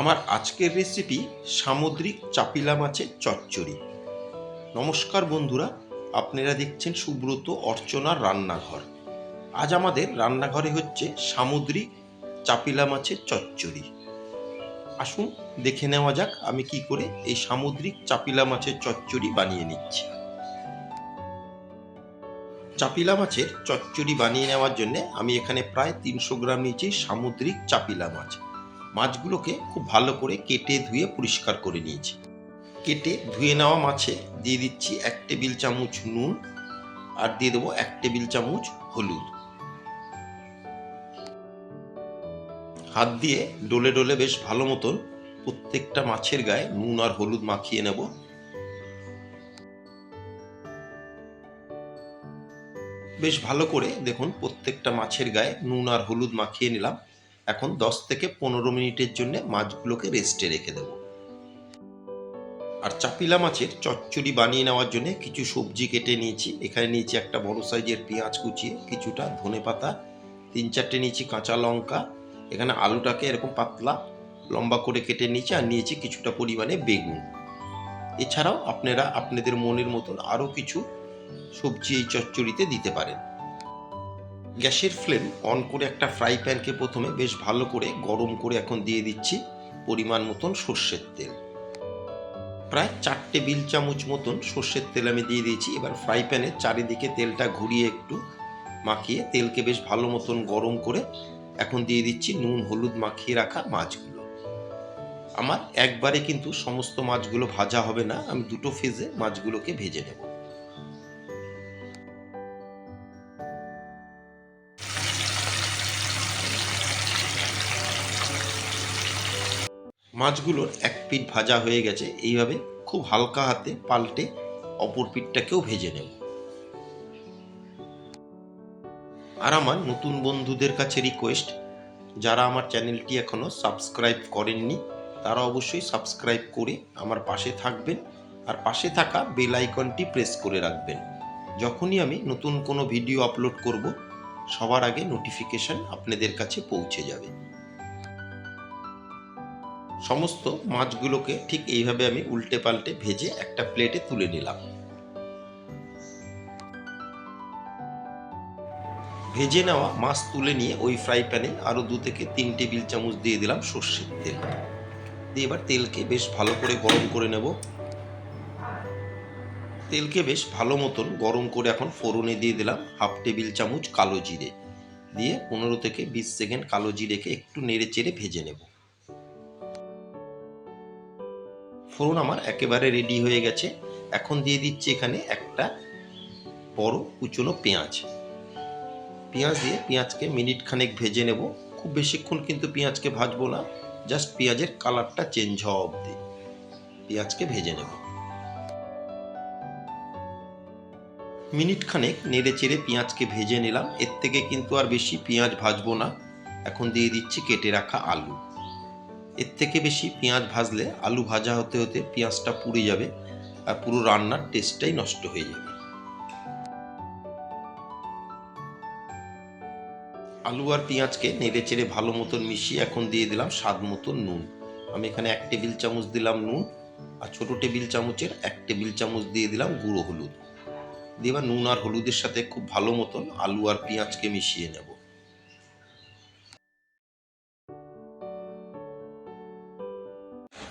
আমার আজকের রেসিপি সামুদ্রিক চাপিলা মাছের চচ্চড়ি। নমস্কার বন্ধুরা, আপনারা দেখছেন সুব্রত অর্চনার রান্নাঘর। আজ আমাদের রান্নাঘরে হচ্ছে সামুদ্রিক চাপিলা মাছের চচ্চড়ি। আসুন, দেখে নেওয়া যাক আমি কি করে এই সামুদ্রিক চাপিলা মাছের চচ্চড়ি বানিয়ে নিচ্ছি। চাপিলা মাছের চচ্চড়ি বানিয়ে নেওয়ার জন্য আমি এখানে প্রায় তিনশো গ্রাম নিয়েছি সামুদ্রিক চাপিলা মাছ। মাছগুলোকে খুব ভালো করে কেটে ধুয়ে পরিষ্কার করে নিয়েছি। কেটে ধুয়ে নেওয়া মাছে দিয়ে দিচ্ছি এক টেবিল চামচ নুন আর দিয়ে দেবো এক টেবিল চামচ হলুদ। হাত দিয়ে ডলে ডলে বেশ ভালো মতন প্রত্যেকটা মাছের গায়ে নুন আর হলুদ মাখিয়ে নেব। বেশ ভালো করে দেখুন প্রত্যেকটা মাছের গায়ে নুন আর হলুদ মাখিয়ে নিলাম। এখন দশ থেকে পনেরো মিনিটের জন্য মাছগুলোকে রেস্টে রেখে দেব। আর চাপিলা মাছের চচ্চড়ি বানিয়ে নেওয়ার জন্য কিছু সবজি কেটে নিয়েছি। এখানে নিয়েছি একটা বড় সাইজের পেঁয়াজ কুচিয়ে কিছুটা ধনে পাতা, তিন চারটে নিয়েছি কাঁচা লঙ্কা। এখানে আলুটাকে এরকম পাতলা লম্বা করে কেটে নিয়েছি আর নিয়েছি কিছুটা পরিমাণে বেগুন। এছাড়াও আপনারা আপনাদের মনের মতন আরও কিছু সবজি এই চচ্চড়িতে দিতে পারেন। গ্যাসের ফ্লেম অন করে একটা ফ্রাই প্যানকে প্রথমে বেশ ভালো করে গরম করে এখন দিয়ে দিচ্ছি পরিমাণ মতন সর্ষের তেল। প্রায় চার টেবিল চামচ মতন সর্ষের তেল আমি দিয়ে দিয়েছি। এবার ফ্রাই প্যানের চারিদিকে তেলটা ঘুরিয়ে একটু মাখিয়ে তেলকে বেশ ভালো মতন গরম করে এখন দিয়ে দিচ্ছি নুন, হলুদ মাখিয়ে রাখা মাছগুলো। আমার একবারে কিন্তু সমস্ত মাছগুলো ভাজা হবে না। আমি দুটো ফেজে মাছগুলোকে ভেজে নেব। মাছগুলোর এক পিঠ ভাজা হয়ে গেছে। এইভাবে খুব হালকা হাতে পাল্টে অপর পিঠটাকেও ভেজে নেব। আর আমার নতুন বন্ধুদের কাছে রিকোয়েস্ট যারা আমার চ্যানেলটি এখনও সাবস্ক্রাইব করেননি, তারা অবশ্যই সাবস্ক্রাইব করে আমার পাশে থাকবেন আর পাশে থাকা বেল আইকনটি প্রেস করে রাখবেন। যখনই আমি নতুন কোনো ভিডিও আপলোড করব, সবার আগে নোটিফিকেশন আপনাদের কাছে পৌঁছে যাবে। সমস্ত মাছগুলোকে ঠিক এইভাবে আমি উল্টে পাল্টে ভেজে একটা প্লেটে তুলে নিলাম। ভেজে নেওয়া মাছ তুলে নিয়ে ওই ফ্রাই প্যানে আরও দু থেকে তিন টেবিল চামচ দিয়ে দিলাম সর্ষের তেল। দিয়ে এবার তেলকে বেশ ভালো করে গরম করে নেব। তেলকে বেশ ভালো মতন গরম করে এখন ফোড়নে দিয়ে দিলাম হাফ টেবিল চামচ কালো জিরে। দিয়ে পনেরো থেকে বিশ সেকেন্ড কালো জিরেকে একটু নেড়ে চেড়ে ভেজে নেব। ফোড়ন আমার একেবারে রেডি হয়ে গেছে। এখন দিয়ে দিচ্ছি এখানে একটা বড় কুচনো পেঁয়াজ। পেঁয়াজ দিয়ে পেঁয়াজকে মিনিট খানেক ভেজে নেব। খুব বেশিক্ষণ কিন্তু পেঁয়াজকে ভাজবো না জাস্ট পেঁয়াজের কালারটা চেঞ্জ হওয়া অবধি। পেঁয়াজকে ভেজে নেব। মিনিট খানেক নেড়ে চেড়ে পেঁয়াজকে ভেজে নিলাম। এর থেকে কিন্তু আর বেশি পেঁয়াজ ভাজবো না। এখন দিয়ে দিচ্ছি কেটে রাখা আলু। এর থেকে বেশি পেঁয়াজ ভাজলে আলু ভাজা হতে হতে পেঁয়াজটা পুড়ে যাবে আর পুরো রান্নার টেস্টটাই নষ্ট হয়ে যাবে। আলু আর পেঁয়াজকে নেড়ে চেড়ে ভালো মতন মিশিয়ে এখন দিয়ে দিলাম স্বাদ মতন নুন। আমি এখানে এক টেবিল চামচ দিলাম নুন আর ছোটো টেবিল চামচের এক টেবিল চামচ দিয়ে দিলাম গুঁড়ো হলুদ। দিয়ে নুন আর হলুদের সাথে খুব ভালো মতন আলু আর পেঁয়াজকে মিশিয়ে নেব।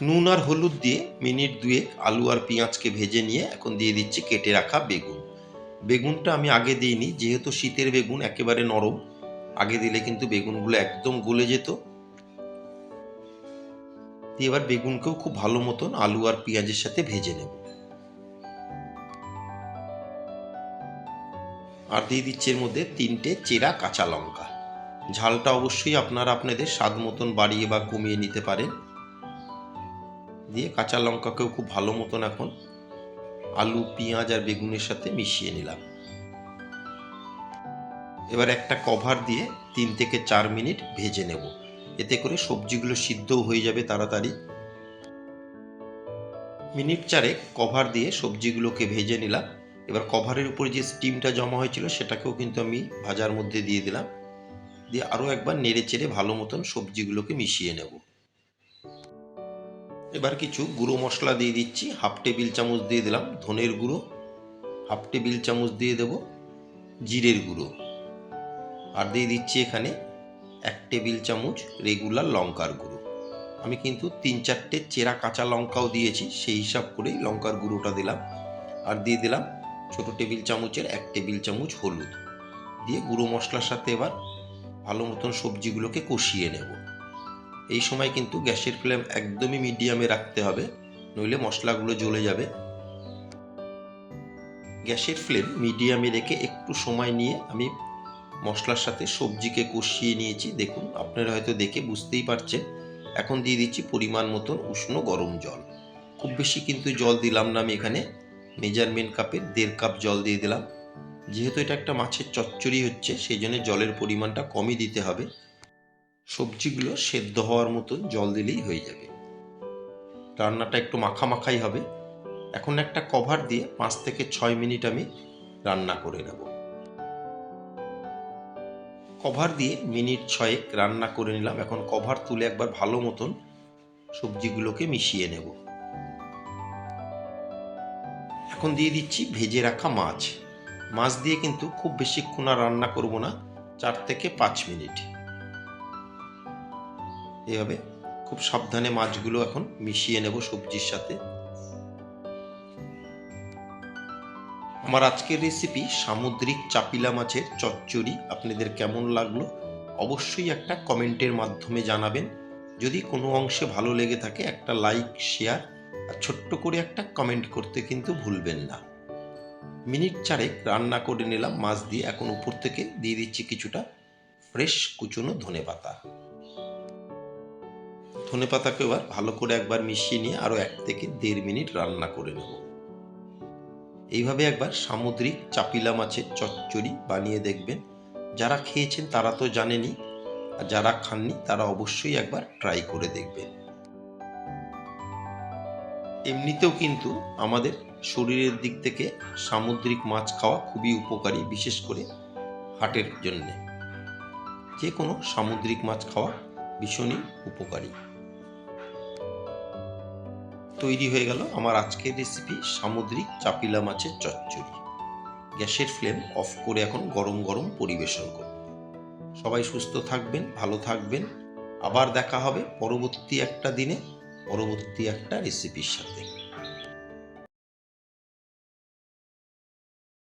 নুন আর হলুদ দিয়ে মিনিট দুয়েক আলু আর পেঁয়াজকে ভেজে নিয়ে এখন দিয়ে দিচ্ছি কেটে রাখা বেগুন। বেগুনটা আমি আগে দিইনি, যেহেতু শীতের বেগুন একেবারে নরম, আগে দিলে কিন্তু বেগুনগুলো একদম গলে যেত। দিয়ে এবার বেগুনকেও খুব ভালো মতন আলু আর পেঁয়াজের সাথে ভেজে নেব। আর দিয়ে দিচ্ছি এর মধ্যে তিনটে চেরা কাঁচা লঙ্কা। ঝালটা অবশ্যই আপনারা আপনাদের স্বাদ মতন বাড়িয়ে বা কমিয়ে নিতে পারেন। দিয়ে কাঁচা লঙ্কাকেও খুব ভালো মতন এখন আলু, পেঁয়াজ আর বেগুনের সাথে মিশিয়ে নিলাম। এবার একটা কভার দিয়ে তিন থেকে চার মিনিট ভেজে নেব। এতে করে সবজিগুলো সিদ্ধও হয়ে যাবে তাড়াতাড়ি। মিনিট চারেক কভার দিয়ে সবজিগুলোকে ভেজে নিলাম। এবার কভারের উপরে যে স্টিমটা জমা হয়েছিল সেটাকেও কিন্তু আমি ভাজার মধ্যে দিয়ে দিলাম। দিয়ে আরও একবার নেড়ে চেড়ে ভালো মতন সবজিগুলোকে মিশিয়ে নেব। এবার কিছু গুঁড়ো মশলা দিয়ে দিচ্ছি। হাফ টেবিল চামচ দিয়ে দিলাম ধনের গুঁড়ো। হাফ টেবিল চামচ দিয়ে দেব জিরের গুঁড়ো। আর দিয়ে দিচ্ছি এখানে এক টেবিল চামচ রেগুলার লঙ্কার গুঁড়ো। আমি কিন্তু তিন চারটে চেরা কাঁচা লঙ্কাও দিয়েছি, সেই হিসাব করেই লঙ্কার গুঁড়োটা দিলাম। আর দিয়ে দিলাম ছোট টেবিল চামচের এক টেবিল চামচ হলুদ। দিয়ে গুঁড়ো মশলার সাথে এবার ভালো মতন সবজিগুলোকে কষিয়ে নেব। এই সময় কিন্তু গ্যাসের ফ্লেম একদমই মিডিয়ামে রাখতে হবে, নইলে মশলাগুলো জ্বলে যাবে। গ্যাসের ফ্লেম মিডিয়ামে রেখে একটু সময় নিয়ে আমি মশলার সাথে সবজিকে কষিয়ে নিয়েছি। দেখুন, আপনারা হয়তো দেখে বুঝতেই পারছেন, এখন দিয়ে দিচ্ছি পরিমাণ মতন উষ্ণ গরম জল। খুব বেশি কিন্তু জল দিলাম না আমি এখানে, মেজারমেন্ট কাপের দেড় কাপ জল দিয়ে দিলাম। যেহেতু এটা একটা মাছের চচ্চড়ি হচ্ছে সেই জন্য জলের পরিমাণটা কমই দিতে হবে। সবজিগুলো সেদ্ধ হওয়ার মতন জল দিলেই হয়ে যাবে। রান্নাটা একটু মাখা মাখাই হবে। এখন একটা কভার দিয়ে পাঁচ থেকে ছয় মিনিট আমি রান্না করে নেব। কভার দিয়ে মিনিট ছয়েক রান্না করে নিলাম। এখন কভার তুলে একবার ভালো মতন সবজিগুলোকে মিশিয়ে নেব। এখন দিয়ে দিচ্ছি ভেজে রাখা মাছ। মাছ দিয়ে কিন্তু খুব বেশিক্ষণ আর রান্না করব না, চার থেকে পাঁচ মিনিট। এভাবে খুব সাবধানে মাছগুলো এখন মিশিয়ে নেব সবজির সাথে। আমার আজকের রেসিপি সামুদ্রিক চাপিলা মাছের চচ্চড়ি। আপনাদের কেমন লাগল? অবশ্যই একটা কমেন্টের মাধ্যমে জানাবেন। যদি কোনো অংশে ভালো লেগে থাকে, একটা লাইক শেয়ার আর ছোট্ট করে একটা কমেন্ট করতে কিন্তু ভুলবেন না। মিনিট চারেক রান্না করে নিলাম মাছ দিয়ে। এখন উপর থেকে দিয়ে দিচ্ছি কিছুটা ফ্রেশ কুচনো ধনে পাতা ধনে পাতাকে এবার ভালো করে একবার মিশিয়ে নিয়ে আরও এক থেকে দেড় মিনিট রান্না করে নেব। এইভাবে একবার সামুদ্রিক চাপিলা মাছের চচ্চড়ি বানিয়ে দেখবেন। যারা খেয়েছেন তারা তো জানেনই, আর যারা খাননি তারা অবশ্যই একবার ট্রাই করে দেখবেন। এমনিতেও কিন্তু আমাদের শরীরের দিক থেকে সামুদ্রিক মাছ খাওয়া খুবই উপকারী, বিশেষ করে হার্টের জন্যে। যে কোনো সামুদ্রিক মাছ খাওয়া ভীষণই উপকারী। তৈরি হয়ে গেল আমার আজকের রেসিপি সামুদ্রিক চাপিলা মাছের চচ্চড়ি। গ্যাসের ফ্লেম অফ করে এখন গরম গরম পরিবেশন করব। সবাই সুস্থ থাকবেন, ভালো থাকবেন। আবার দেখা হবে পরবর্তী একটা দিনে, পরবর্তী একটা রেসিপির সাথে।